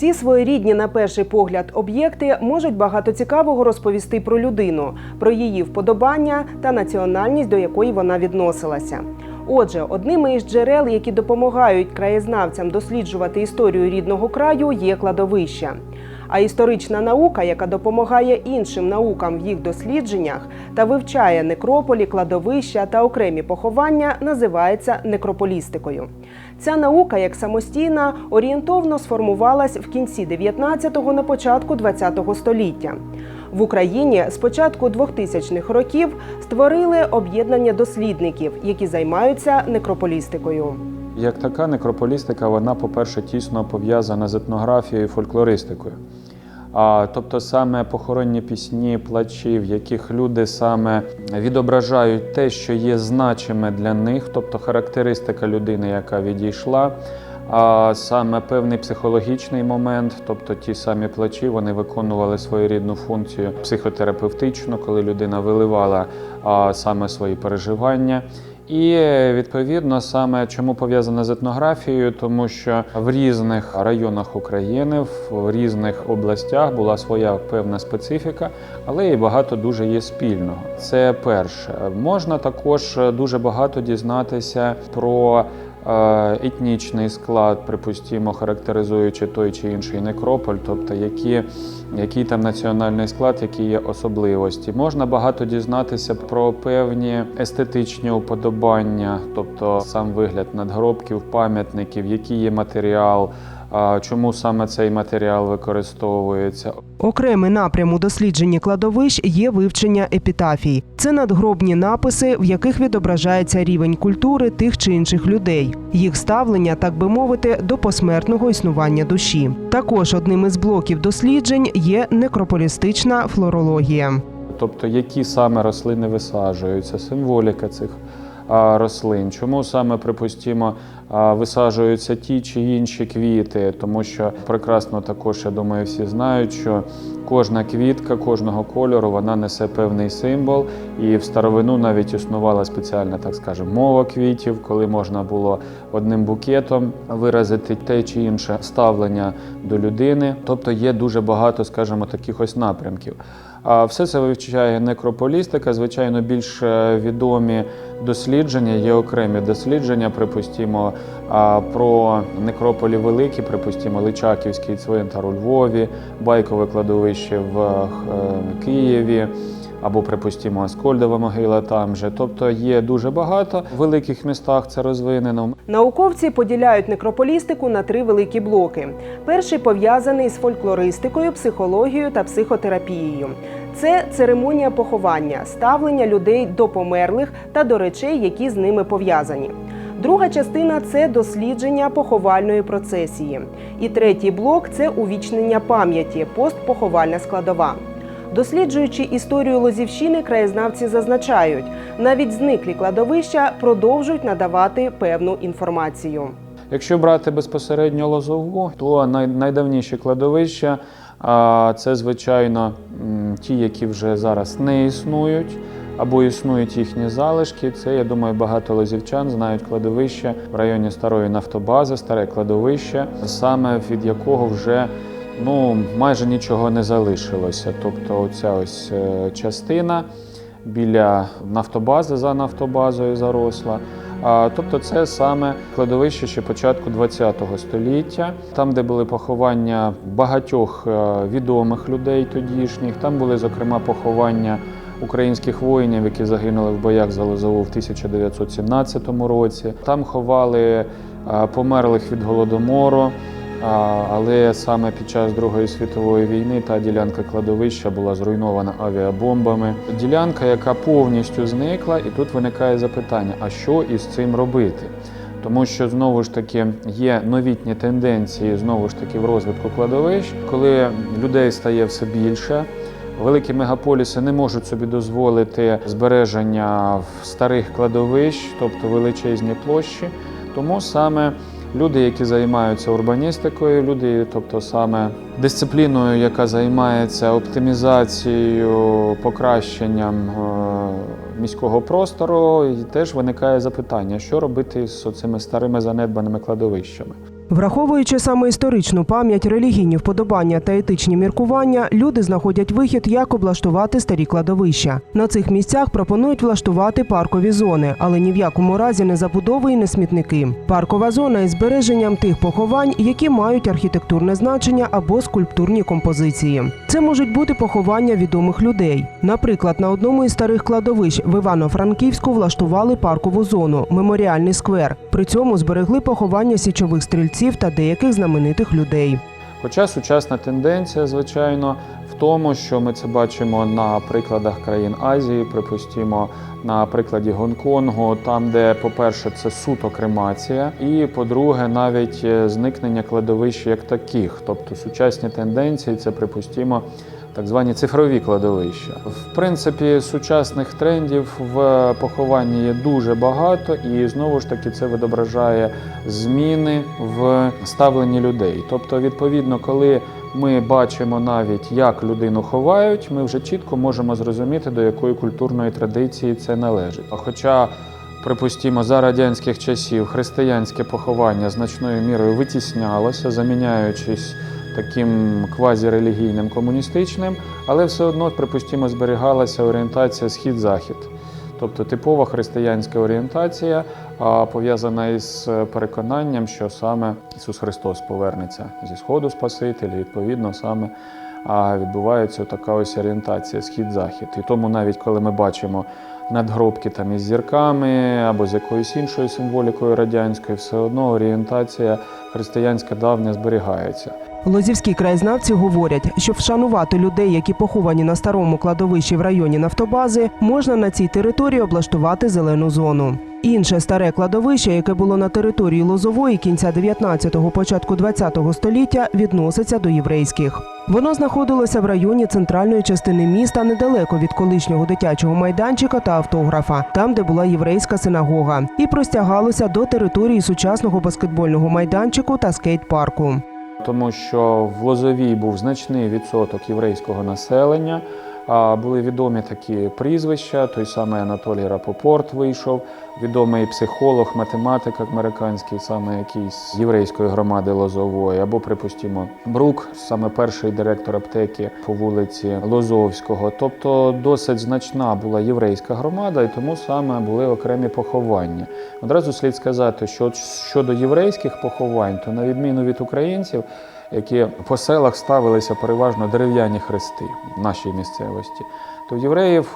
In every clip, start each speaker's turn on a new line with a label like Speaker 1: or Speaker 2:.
Speaker 1: Ці своєрідні на перший погляд об'єкти можуть багато цікавого розповісти про людину, про її вподобання та національність, до якої вона відносилася. Отже, одними із джерел, які допомагають краєзнавцям досліджувати історію рідного краю, є кладовища. А історична наука, яка допомагає іншим наукам в їх дослідженнях та вивчає некрополі, кладовища та окремі поховання, називається некрополістикою. Ця наука, як самостійна, орієнтовно сформувалась в кінці 19-го на початку 20-го століття. В Україні з початку 2000-х років створили об'єднання дослідників, які займаються некрополістикою.
Speaker 2: Як така некрополістика, вона, по-перше, тісно пов'язана з етнографією і фольклористикою. А, тобто саме похоронні пісні, плачі, в яких люди саме відображають те, що є значиме для них, тобто характеристика людини, яка відійшла. А саме певний психологічний момент, тобто ті самі плачі, вони виконували своєрідну функцію психотерапевтичну, коли людина виливала а, саме свої переживання. І відповідно саме чому пов'язане з етнографією, тому що в різних районах України, в різних областях була своя певна специфіка, але і багато дуже є спільного. Це перше. Можна також дуже багато дізнатися про етнічний склад, припустимо, характеризуючи той чи інший некрополь, тобто які, який там національний склад, які є особливості. Можна багато дізнатися про певні естетичні уподобання, тобто сам вигляд надгробків, пам'ятників, який є матеріал, чому саме цей матеріал використовується.
Speaker 1: Окремий напрям у дослідженні кладовищ є вивчення епітафій. Це надгробні написи, в яких відображається рівень культури тих чи інших людей, їх ставлення, так би мовити, до посмертного існування душі. Також одним із блоків досліджень є некрополістична флорологія.
Speaker 2: Тобто, які саме рослини висаджуються, символіка цих рослин. Чому саме, припустимо, висаджуються ті чи інші квіти, тому що прекрасно також, я думаю, всі знають, що кожна квітка кожного кольору вона несе певний символ, і в старовину навіть існувала спеціальна, так скажемо, мова квітів, коли можна було одним букетом виразити те чи інше ставлення до людини. Тобто є дуже багато, скажімо, таких ось напрямків. А все це вивчає некрополістика. Звичайно, більш е, відомі дослідження, є окремі дослідження, припустимо, а, про некрополі великі, припустимо, Личаківський цвинтар у Львові, Байкове кладовище в е, Києві. Або, припустимо, Аскольдова могила там же. Тобто є дуже багато. В великих містах це розвинено.
Speaker 1: Науковці поділяють некрополістику на три великі блоки. Перший пов'язаний з фольклористикою, психологією та психотерапією. Це церемонія поховання, ставлення людей до померлих та до речей, які з ними пов'язані. Друга частина це дослідження поховальної процесії. І третій блок це увічнення пам'яті, постпоховальна складова. Досліджуючи історію Лозівщини, краєзнавці зазначають, навіть зниклі кладовища продовжують надавати певну інформацію.
Speaker 2: Якщо брати безпосередньо лозову, то най- найдавніші кладовища це, звичайно, ті, які вже зараз не існують. Або існують їхні залишки. Це, я думаю, багато лозівчан знають кладовище в районі старої нафтобази, старе кладовище, саме від якого вже ну, майже нічого не залишилося. Тобто, оця ось е, частина біля нафтобази за нафтобазою заросла. Тобто це саме кладовище ще початку ХХ століття, там, де були поховання багатьох е, відомих людей тодішніх. Там були, зокрема, поховання українських воїнів, які загинули в боях за Лозову в 1917 році. Там ховали е, померлих від голодомору. Але саме під час Другої світової війни та ділянка кладовища була зруйнована авіабомбами. Ділянка, яка повністю зникла, і тут виникає запитання: а що із цим робити? Тому що знову ж таки є новітні тенденції знову ж таки в розвитку кладовищ, коли людей стає все більше. Великі мегаполіси не можуть собі дозволити збереження в старих кладовищ, тобто величезні площі. Тому саме люди, які займаються урбаністикою, люди, тобто саме дисципліною, яка займається оптимізацією, покращенням е, міського простору, і теж виникає запитання, що робити з цими старими занедбаними кладовищами.
Speaker 1: Враховуючи саме історичну пам'ять, релігійні вподобання та етичні міркування, люди знаходять вихід, як облаштувати старі кладовища. На цих місцях пропонують влаштувати паркові зони, але ні в якому разі не забудови і не смітники. Паркова зона із збереженням тих поховань, які мають архітектурне значення або скульптурні композиції. Це можуть бути поховання відомих людей. Наприклад, на одному із старих кладовищ в Івано-Франківську влаштували паркову зону меморіальний сквер. При цьому зберегли поховання січових стрільців та деяких знаменитих людей.
Speaker 2: Хоча сучасна тенденція, звичайно, в тому, що ми це бачимо на прикладах країн Азії, припустимо, на прикладі Гонконгу, там, де, по-перше, це суто кремація, і по-друге, навіть е, зникнення кладовищ як таких. Тобто сучасні тенденції це припустимо. Так звані цифрові кладовища. В принципі, сучасних трендів в похованні є дуже багато, і знову ж таки це відображає зміни в ставленні людей. Тобто, відповідно, коли ми бачимо навіть, як людину ховають, ми вже чітко можемо зрозуміти, до якої культурної традиції це належить. Хоча, припустімо, за радянських часів християнське поховання значною мірою витіснялося, заміняючись таким квазірелігійним комуністичним, але все одно, припустімо, зберігалася орієнтація схід-захід. Тобто типова християнська орієнтація, пов'язана із переконанням, що саме Ісус Христос повернеться зі Сходу Спаситель, і відповідно саме відбувається така ось орієнтація схід-захід. І тому навіть коли ми бачимо надгробки там із зірками або з якоюсь іншою символікою радянською, все одно орієнтація християнська давня зберігається.
Speaker 1: Лозівські краєзнавці говорять, що вшанувати людей, які поховані на старому кладовищі в районі Нафтобази, можна на цій території облаштувати зелену зону. Інше старе кладовище, яке було на території Лозової кінця 19-го, початку 20-го століття, відноситься до єврейських. Воно знаходилося в районі центральної частини міста недалеко від колишнього дитячого майданчика та автографа, там, де була єврейська синагога, і простягалося до території сучасного баскетбольного майданчику та скейт-парку.
Speaker 2: Тому що в Лозовій був значний відсоток єврейського населення. Були відомі такі прізвища. Той самий Анатолій Рапопорт вийшов, відомий психолог, математик американський, саме якийсь єврейської громади Лозової, або, припустимо, Брук, саме перший директор аптеки по вулиці Лозовського. Тобто досить значна була єврейська громада, і тому саме були окремі поховання. Одразу слід сказати, що щодо єврейських поховань, то на відміну від українців які по селах ставилися переважно дерев'яні хрести в нашій місцевості. То євреїв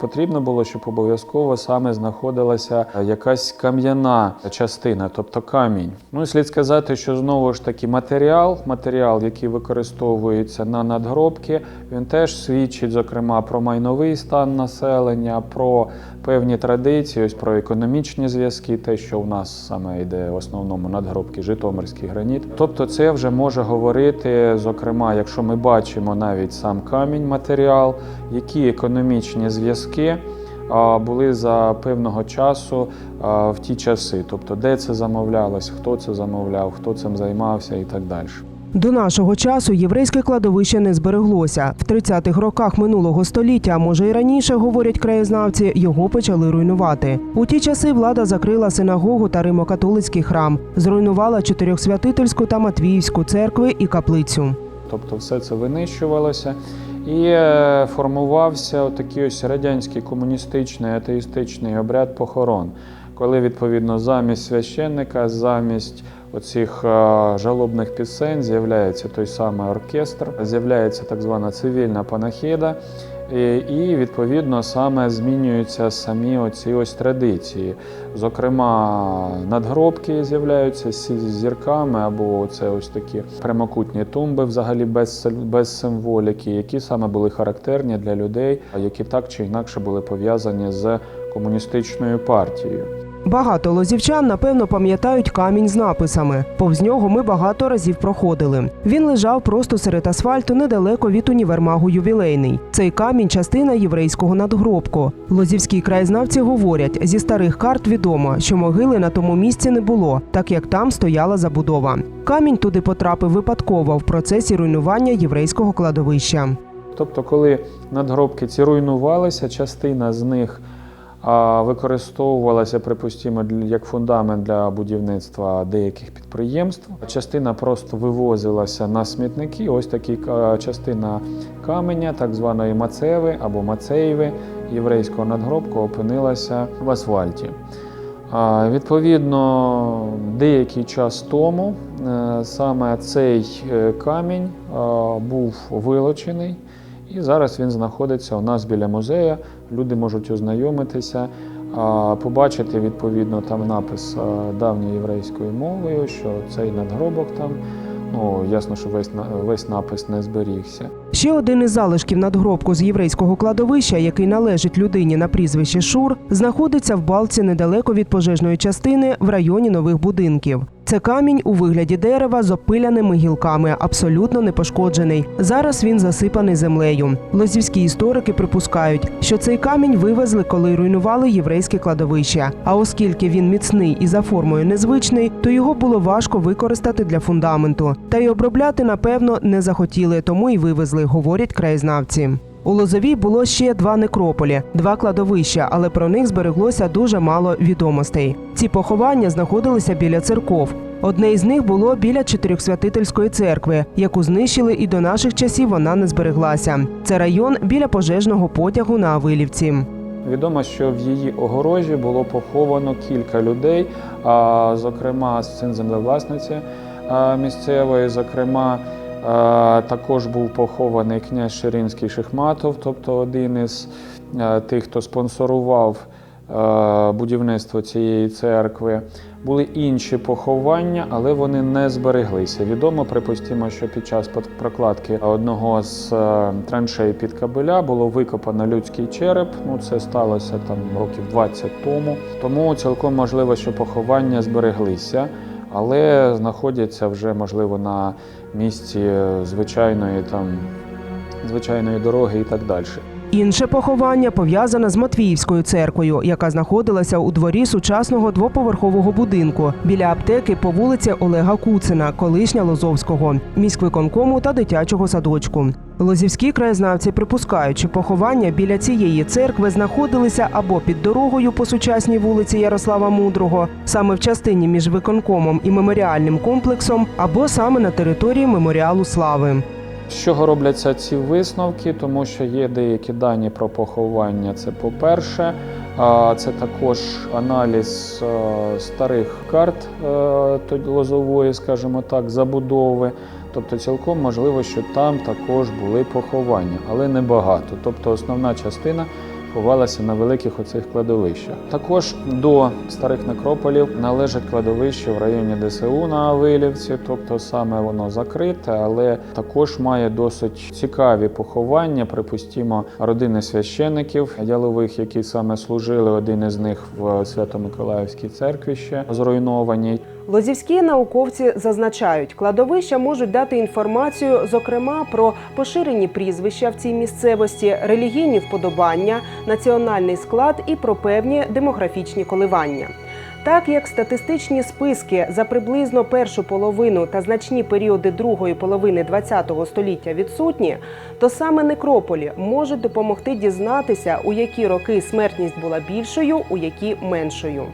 Speaker 2: потрібно було, щоб обов'язково саме знаходилася якась кам'яна частина, тобто камінь. Ну і слід сказати, що знову ж таки матеріал, матеріал, який використовується на надгробки, він теж свідчить, зокрема, про майновий стан населення, про певні традиції, ось про економічні зв'язки, те, що в нас саме йде в основному надгробки, Житомирський граніт. Тобто, це вже може говорити, зокрема, якщо ми бачимо навіть сам камінь, матеріал, які економічні зв'язки. Були за певного часу в ті часи, тобто де це замовлялось, хто це замовляв, хто цим займався і так далі.
Speaker 1: До нашого часу єврейське кладовище не збереглося. В 30-х роках минулого століття, може й раніше, говорять краєзнавці, його почали руйнувати. У ті часи влада закрила синагогу та римокатолицький храм, зруйнувала чотирьохсвятительську та Матвіївську церкви і каплицю.
Speaker 2: Тобто все це винищувалося. І е, формувався такий ось радянський комуністичний атеїстичний обряд похорон, коли відповідно замість священника, замість оцих е, жалобних пісень з'являється той самий оркестр, з'являється так звана цивільна панахіда. І, відповідно саме змінюються самі оці ось традиції. Зокрема, надгробки з'являються з зірками, або це ось такі прямокутні тумби, взагалі без, без символіки, які саме були характерні для людей, які так чи інакше були пов'язані з комуністичною партією.
Speaker 1: Багато лозівчан, напевно, пам'ятають камінь з написами. Повз нього ми багато разів проходили. Він лежав просто серед асфальту недалеко від універмагу ювілейний. Цей камінь частина єврейського надгробку. Лозівські краєзнавці говорять, зі старих карт відомо, що могили на тому місці не було, так як там стояла забудова. Камінь туди потрапив випадково в процесі руйнування єврейського кладовища.
Speaker 2: Тобто, коли надгробки ці руйнувалися, частина з них використовувалася, припустимо, як фундамент для будівництва деяких підприємств. Частина просто вивозилася на смітники. Ось такі частина каменя, так званої мацеви або мацеєви єврейського надгробку, опинилася в асфальті. Відповідно, деякий час тому е, саме цей е, камінь е, був вилучений, і зараз він знаходиться у нас біля музею. Люди можуть ознайомитися, побачити відповідно там напис давньої єврейською мовою, що цей надгробок там. Ну, ясно, що весь, весь напис не зберігся.
Speaker 1: Ще один із залишків надгробку з єврейського кладовища, який належить людині на прізвище Шур, знаходиться в балці недалеко від пожежної частини в районі нових будинків. Це камінь у вигляді дерева з опиляними гілками, абсолютно не пошкоджений. Зараз він засипаний землею. Лозівські історики припускають, що цей камінь вивезли, коли руйнували єврейське кладовище. А оскільки він міцний і за формою незвичний, то його було важко використати для фундаменту. Та й обробляти, напевно, не захотіли, тому і вивезли, говорять краєзнавці. У Лозовій було ще два некрополі, два кладовища, але про них збереглося дуже мало відомостей. Ці поховання знаходилися біля церков. Одне із них було біля Чотирьохсвятительської церкви, яку знищили, і до наших часів вона не збереглася. Це район біля пожежного потягу на Авилівці.
Speaker 2: Відомо, що в її огорожі було поховано кілька людей, зокрема, син землевласниці місцевої, зокрема, також був похований князь Ширинський Шихматов, тобто один із тих, хто спонсорував будівництво цієї церкви. Були інші поховання, але вони не збереглися. Відомо, припустимо, що під час прокладки одного з е, траншей під кабеля було викопано людський череп. Ну це сталося там років 20 тому. Тому цілком можливо, що поховання збереглися, але знаходяться вже можливо на місці звичайної там звичайної дороги і так далі.
Speaker 1: Інше поховання пов'язане з Матвіївською церквою, яка знаходилася у дворі сучасного двоповерхового будинку біля аптеки по вулиці Олега Куцина, колишня Лозовського, міськвиконкому та дитячого садочку. Лозівські краєзнавці припускають, що поховання біля цієї церкви знаходилися або під дорогою по сучасній вулиці Ярослава Мудрого, саме в частині між виконкомом і меморіальним комплексом, або саме на території меморіалу слави.
Speaker 2: З чого робляться ці висновки? Тому що є деякі дані про поховання. Це по-перше, це також аналіз старих карт е, лозової, скажімо так, забудови. Тобто цілком можливо, що там також були поховання, але не багато. Тобто основна частина ховалася на великих оцих кладовищах. Також до старих некрополів належать кладовище в районі ДСУ на Авилівці, тобто саме воно закрите, але також має досить цікаві поховання. Припустімо, родини священиків ялових, які саме служили. Один із них в Свято-Миколаївській церкві ще зруйнованій.
Speaker 1: Лозівські науковці зазначають, кладовища можуть дати інформацію, зокрема про поширені прізвища в цій місцевості, релігійні вподобання, національний склад і про певні демографічні коливання. Так як статистичні списки за приблизно першу половину та значні періоди другої половини ХХ століття відсутні, то саме некрополі можуть допомогти дізнатися, у які роки смертність була більшою, у які меншою.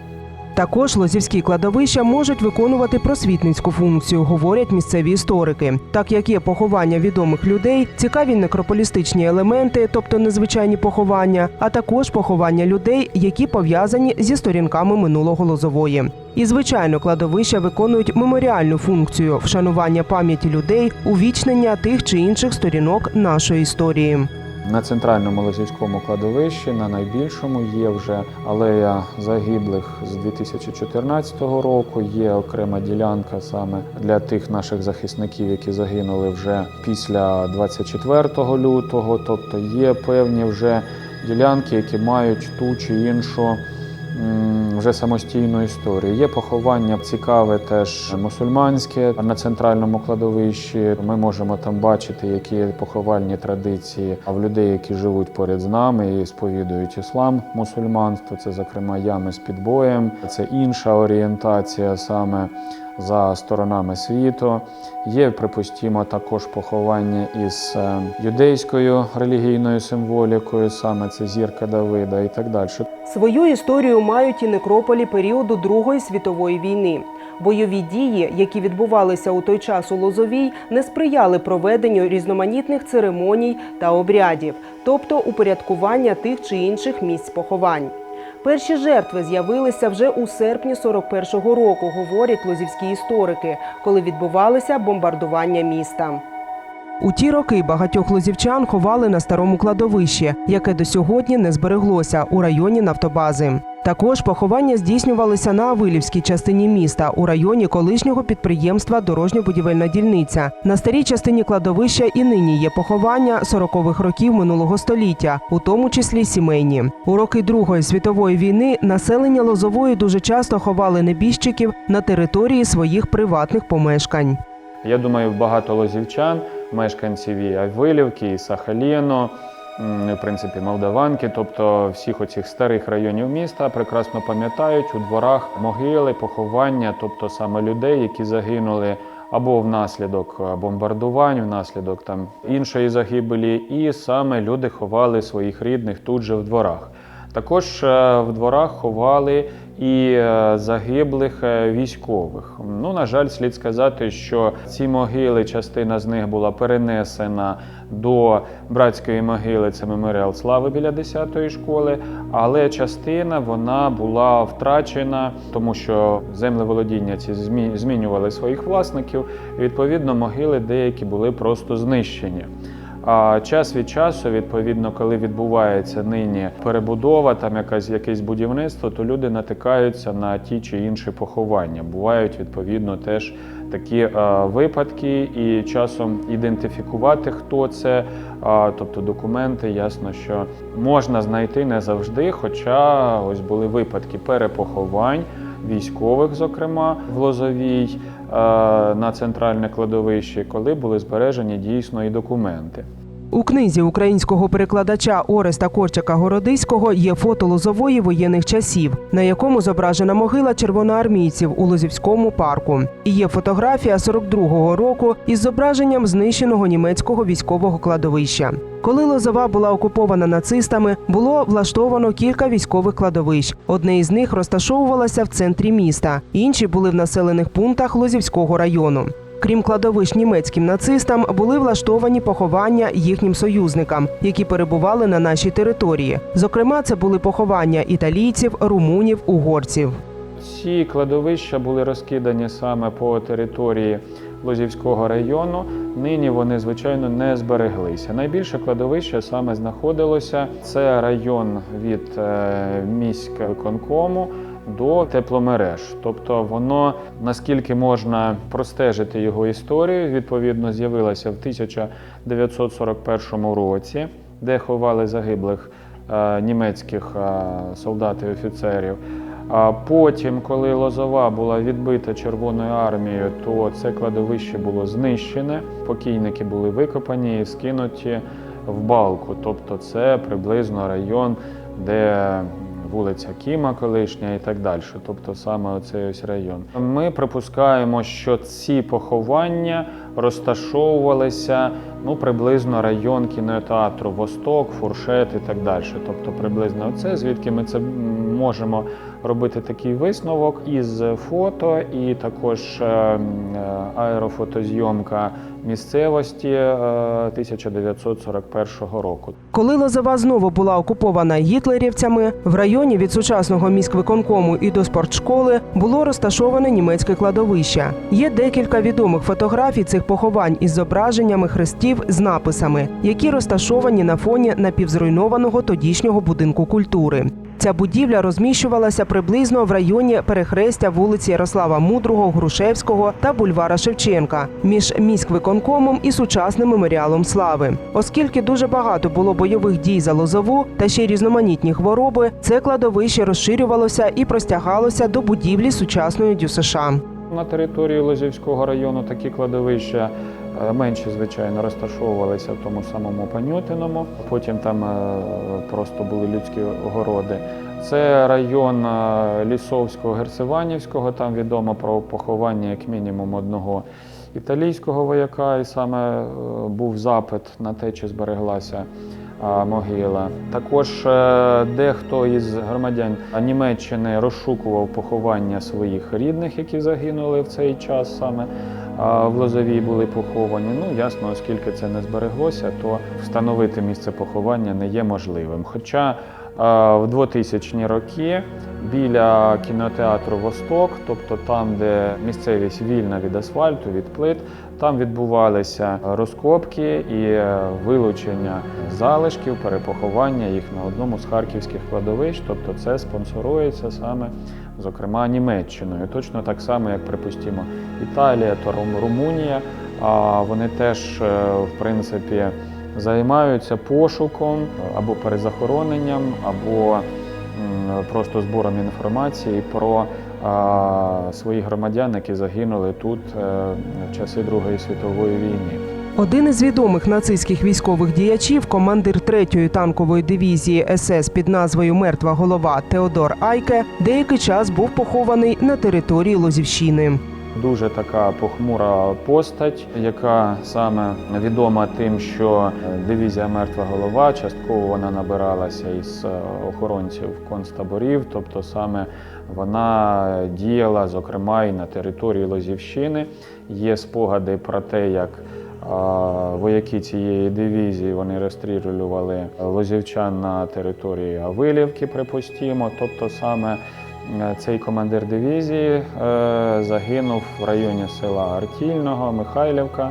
Speaker 1: Також лозівські кладовища можуть виконувати просвітницьку функцію, говорять місцеві історики. Так як є поховання відомих людей, цікаві некрополістичні елементи, тобто незвичайні поховання, а також поховання людей, які пов'язані зі сторінками минулого лозової. І звичайно, кладовища виконують меморіальну функцію вшанування пам'яті людей, увічнення тих чи інших сторінок нашої історії.
Speaker 2: На центральному Лозівському кладовищі, на найбільшому, є вже алея загиблих з 2014 року. Є окрема ділянка саме для тих наших захисників, які загинули вже після 24 лютого. Тобто є певні вже ділянки, які мають ту чи іншу. Вже самостійну історію. Є поховання цікаве теж мусульманське на центральному кладовищі. Ми можемо там бачити, які поховальні традиції в людей, які живуть поряд з нами і сповідують іслам, мусульманство. Це, зокрема, ями з підбоєм, це інша орієнтація саме за сторонами світу. Є, припустімо, також поховання із е, юдейською релігійною символікою, саме це зірка Давида і так далі.
Speaker 1: Свою історію мають і некрополі періоду Другої світової війни. Бойові дії, які відбувалися у той час у Лозовій, не сприяли проведенню різноманітних церемоній та обрядів, тобто упорядкування тих чи інших місць поховань. Перші жертви з'явилися вже у серпні 41-го року, говорять лозівські історики, коли відбувалися бомбардування міста. У ті роки багатьох лозівчан ховали на старому кладовищі, яке до сьогодні не збереглося у районі Нафтобази. Також поховання здійснювалися на Авилівській частині міста у районі колишнього підприємства Дорожньо-будівельна дільниця. На старій частині кладовища і нині є поховання 40-х років минулого століття, у тому числі сімейні. У роки Другої світової війни населення Лозової дуже часто ховали небіжчиків на території своїх приватних помешкань.
Speaker 2: Я думаю, багато лозівчан, мешканців і Авилівки, і Сахаліну, м, в принципі, Молдаванки, тобто всіх оцих старих районів міста прекрасно пам'ятають. У дворах могили, поховання, тобто саме людей, які загинули або внаслідок е, бомбардувань, внаслідок там іншої загибелі, і саме люди ховали своїх рідних тут же в дворах. Також е, в дворах ховали і е, загиблих е, військових. Ну, на жаль, слід сказати, що ці могили, частина з них була перенесена до братської могили, це меморіал слави біля 10-ї школи, але частина вона була втрачена, тому що землеволодіння ці змі- змінювали своїх власників. І, відповідно, могили деякі були просто знищені. А час від часу, відповідно, коли відбувається нині перебудова, там якась якесь будівництво, то люди натикаються на ті чи інші поховання. Бувають відповідно теж такі е, випадки, і часом ідентифікувати, хто це, а, тобто документи, ясно, що можна знайти не завжди. Хоча ось були випадки перепоховань військових, зокрема в Лозовій е, на центральне кладовище, коли були збережені дійсно і документи.
Speaker 1: У книзі українського перекладача Ореста Корчака Городиського є фото лозової воєнних часів, на якому зображена могила червоноармійців у Лозівському парку. І є фотографія 42-го року із зображенням знищеного німецького військового кладовища. Коли Лозова була окупована нацистами, було влаштовано кілька військових кладовищ. Одне із них розташовувалося в центрі міста, інші були в населених пунктах Лозівського району. Крім кладовищ німецьким нацистам, були влаштовані поховання їхнім союзникам, які перебували на нашій території. Зокрема, це були поховання італійців, румунів, угорців.
Speaker 2: Ці кладовища були розкидані саме по території Лозівського району. Нині вони, звичайно, не збереглися. Найбільше кладовище саме знаходилося. Це район від е, міська виконкому до тепломереж. Тобто воно, наскільки можна простежити його історію, відповідно з'явилося в 1941 році, де ховали загиблих е, німецьких е, солдат і офіцерів. А потім, коли Лозова була відбита Червоною армією, то це кладовище було знищене. Покійники були викопані і скинуті в балку. Тобто, це приблизно район, де вулиця Кіма колишня і так далі. Тобто саме оцей ось район. Ми припускаємо, що ці поховання розташовувалися ну, приблизно район кінотеатру Восток, Фуршет і так далі. Тобто приблизно це, звідки ми це можемо робити такий висновок із фото, і також е, е, аерофотозйомка місцевості е, 1941 року.
Speaker 1: Коли Лозова знову була окупована гітлерівцями, в районі від сучасного міськвиконкому і до спортшколи було розташоване німецьке кладовище. Є декілька відомих фотографій цих поховань із зображеннями хрестів з написами, які розташовані на фоні напівзруйнованого тодішнього будинку культури. Ця будівля розміщувалася приблизно в районі перехрестя вулиці Ярослава Мудрого, Грушевського та бульвара Шевченка між міськвиконкомом і сучасним меморіалом слави. Оскільки дуже багато було бойових дій за Лозову та ще й різноманітні хвороби, це кладовище розширювалося і простягалося до будівлі сучасної ДЮСШ.
Speaker 2: На території Лозівського району такі кладовища Е, Менші, звичайно, розташовувалися в тому самому Панютиному, потім там е, просто були людські огороди. Це район е, Лісовського, Герцеванівського. Там відомо про поховання як мінімум одного італійського вояка, і саме був запит на те, чи збереглася могила. Також е, дехто із громадян Німеччини розшукував поховання своїх рідних, які загинули в цей час саме в Лозовій були поховані. Ну, ясно, оскільки це не збереглося, то встановити місце поховання не є можливим. Хоча в 2000-ні роки біля кінотеатру Восток, тобто там, де місцевість вільна від асфальту, від плит, там відбувалися розкопки і е, вилучення залишків, перепоховання їх на одному з харківських кладовищ. Тобто це спонсорується саме, зокрема, Німеччиною. Точно так само, як припустимо, Італія та Румунія. А вони теж, е, в принципі, займаються пошуком або перезахороненням, або просто збором інформації про а, своїх громадян, які загинули тут е, в часи Другої світової війни.
Speaker 1: Один із відомих нацистських військових діячів, командир 3-ї танкової дивізії СС під назвою Мертва голова Теодор Айке, деякий час був похований на території Лозівщини.
Speaker 2: Дуже така похмура постать, яка саме відома тим, що е, дивізія Мертва голова частково вона набиралася із е, охоронців концтаборів, тобто саме вона діяла, зокрема, і на території Лозівщини. Є спогади про те, як вояки цієї дивізії вони розстрілювали лозівчан на території Авилівки, припустімо. Тобто саме цей командир дивізії е, загинув в районі села Артільного, Михайлівка.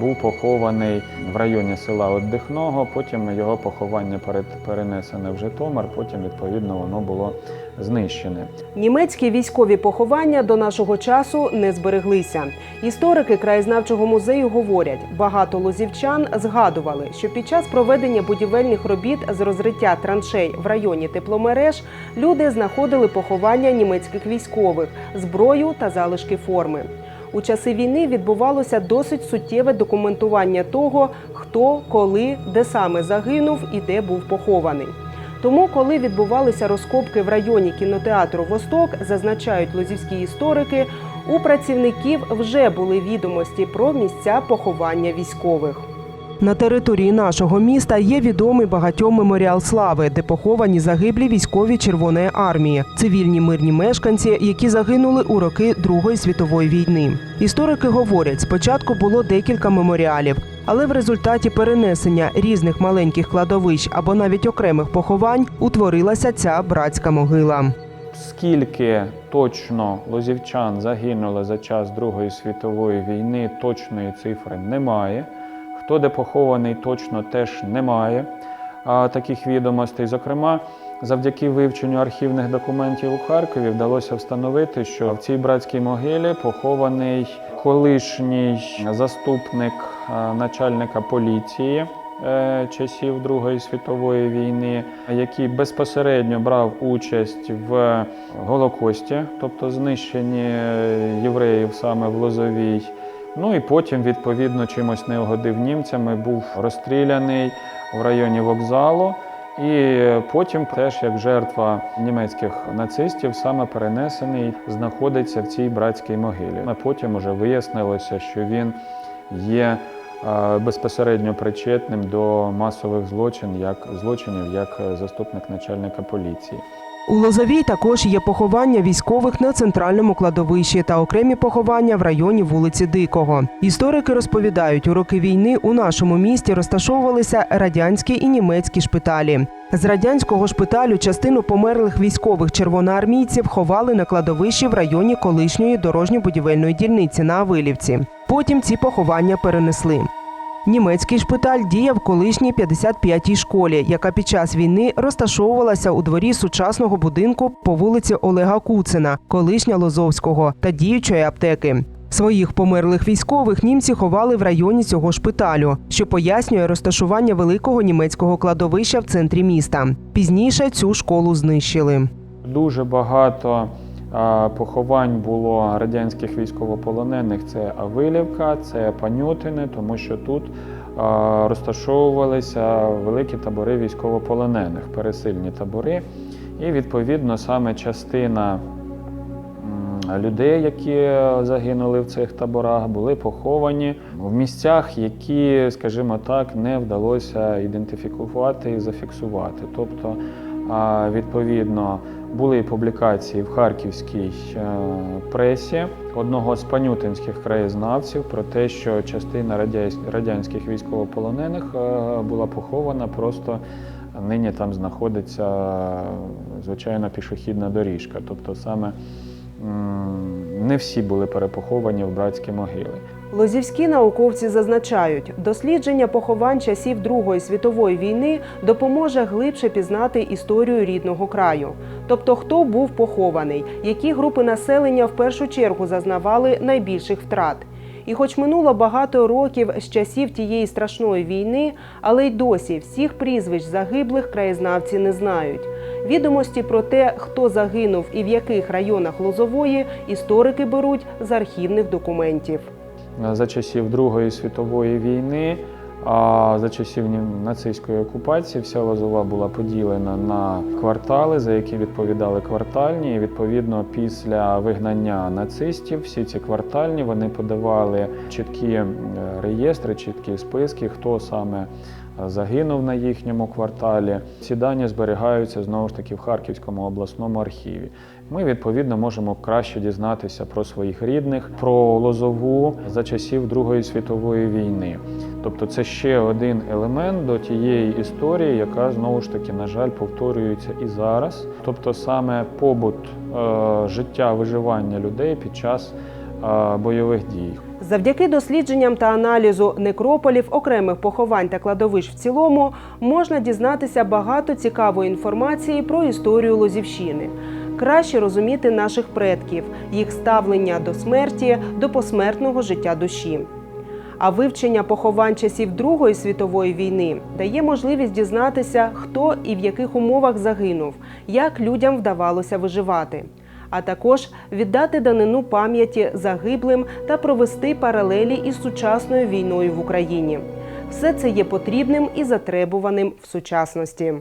Speaker 2: Був похований в районі села Отдихного, потім його поховання перенесене в Житомир, потім, відповідно, воно було знищене.
Speaker 1: Німецькі військові поховання до нашого часу не збереглися. Історики краєзнавчого музею говорять, багато лозівчан згадували, що під час проведення будівельних робіт з розриття траншей в районі тепломереж люди знаходили поховання німецьких військових, зброю та залишки форми. У часи війни відбувалося досить суттєве документування того, хто, коли, де саме загинув і де був похований. Тому, коли відбувалися розкопки в районі кінотеатру Восток, зазначають лозівські історики, у працівників вже були відомості про місця поховання військових. На території нашого міста є відомий багатьом меморіал слави, де поховані загиблі військові Червоної армії, цивільні мирні мешканці, які загинули у роки Другої світової війни. Історики говорять, спочатку було декілька меморіалів, але в результаті перенесення різних маленьких кладовищ або навіть окремих поховань утворилася ця братська могила.
Speaker 2: Скільки точно лозівчан загинуло за час Другої світової війни, точної цифри немає. Хто де похований, точно теж немає а, таких відомостей. Зокрема, завдяки вивченню архівних документів у Харкові вдалося встановити, що в цій братській могилі похований колишній заступник начальника поліції е, часів Другої світової війни, який безпосередньо брав участь в Голокості, тобто знищенні е, євреїв саме в Лозовій. Ну і потім, відповідно, чимось не угодив німцями, був розстріляний в районі вокзалу. І потім теж як жертва німецьких нацистів саме перенесений знаходиться в цій братській могилі. А потім уже вияснилося, що він є е, безпосередньо причетним до масових злочин, як злочинів як е, заступник начальника поліції.
Speaker 1: У Лозовій також є поховання військових на центральному кладовищі та окремі поховання в районі вулиці Дикого. Історики розповідають, у роки війни у нашому місті розташовувалися радянські і німецькі шпиталі. З радянського шпиталю частину померлих військових червоноармійців ховали на кладовищі в районі колишньої дорожньо-будівельної дільниці на Авилівці. Потім ці поховання перенесли. Німецький шпиталь діяв в колишній 55-й школі, яка під час війни розташовувалася у дворі сучасного будинку по вулиці Олега Куцина, колишня Лозовського та діючої аптеки. Своїх померлих військових німці ховали в районі цього шпиталю, що пояснює розташування великого німецького кладовища в центрі міста. Пізніше цю школу знищили.
Speaker 2: Дуже багато Поховань було радянських військовополонених це Авилівка, це Панютине, тому що тут розташовувалися великі табори військовополонених, пересильні табори. І відповідно саме частина людей, які загинули в цих таборах, були поховані в місцях, які, скажімо так, не вдалося ідентифікувати і зафіксувати. Тобто, відповідно, були публікації в харківській е, пресі одного з панютинських краєзнавців про те, що частина радянських військовополонених е, була похована просто нині там знаходиться звичайна пішохідна доріжка. Тобто саме не всі були перепоховані в братські могили.
Speaker 1: Лозівські науковці зазначають, дослідження поховань часів Другої світової війни допоможе глибше пізнати історію рідного краю. Тобто, хто був похований, які групи населення в першу чергу зазнавали найбільших втрат. І хоч минуло багато років з часів тієї страшної війни, але й досі всіх прізвищ загиблих краєзнавці не знають. Відомості про те, хто загинув і в яких районах Лозової, історики беруть з архівних документів.
Speaker 2: За часів Другої світової війни, а за часів нацистської окупації вся Лозова була поділена на квартали, за які відповідали квартальні. І відповідно після вигнання нацистів всі ці квартальні вони подавали чіткі е, реєстри, чіткі списки, хто саме е, загинув на їхньому кварталі. Ці дані зберігаються знову ж таки в Харківському обласному архіві. Ми відповідно можемо краще дізнатися про своїх рідних, про Лозову за часів Другої світової війни. Тобто це ще один елемент до тієї історії, яка знову ж таки, на жаль, повторюється і зараз. Тобто саме побут е, життя виживання людей під час е, бойових дій.
Speaker 1: Завдяки дослідженням та аналізу некрополів, окремих поховань та кладовищ в цілому можна дізнатися багато цікавої інформації про історію Лозівщини, краще розуміти наших предків, їх ставлення до смерті, до посмертного життя душі. А вивчення поховань часів Другої світової війни дає можливість дізнатися, хто і в яких умовах загинув, як людям вдавалося виживати, а також віддати данину пам'яті загиблим та провести паралелі із сучасною війною в Україні. Все це є потрібним і затребуваним в сучасності.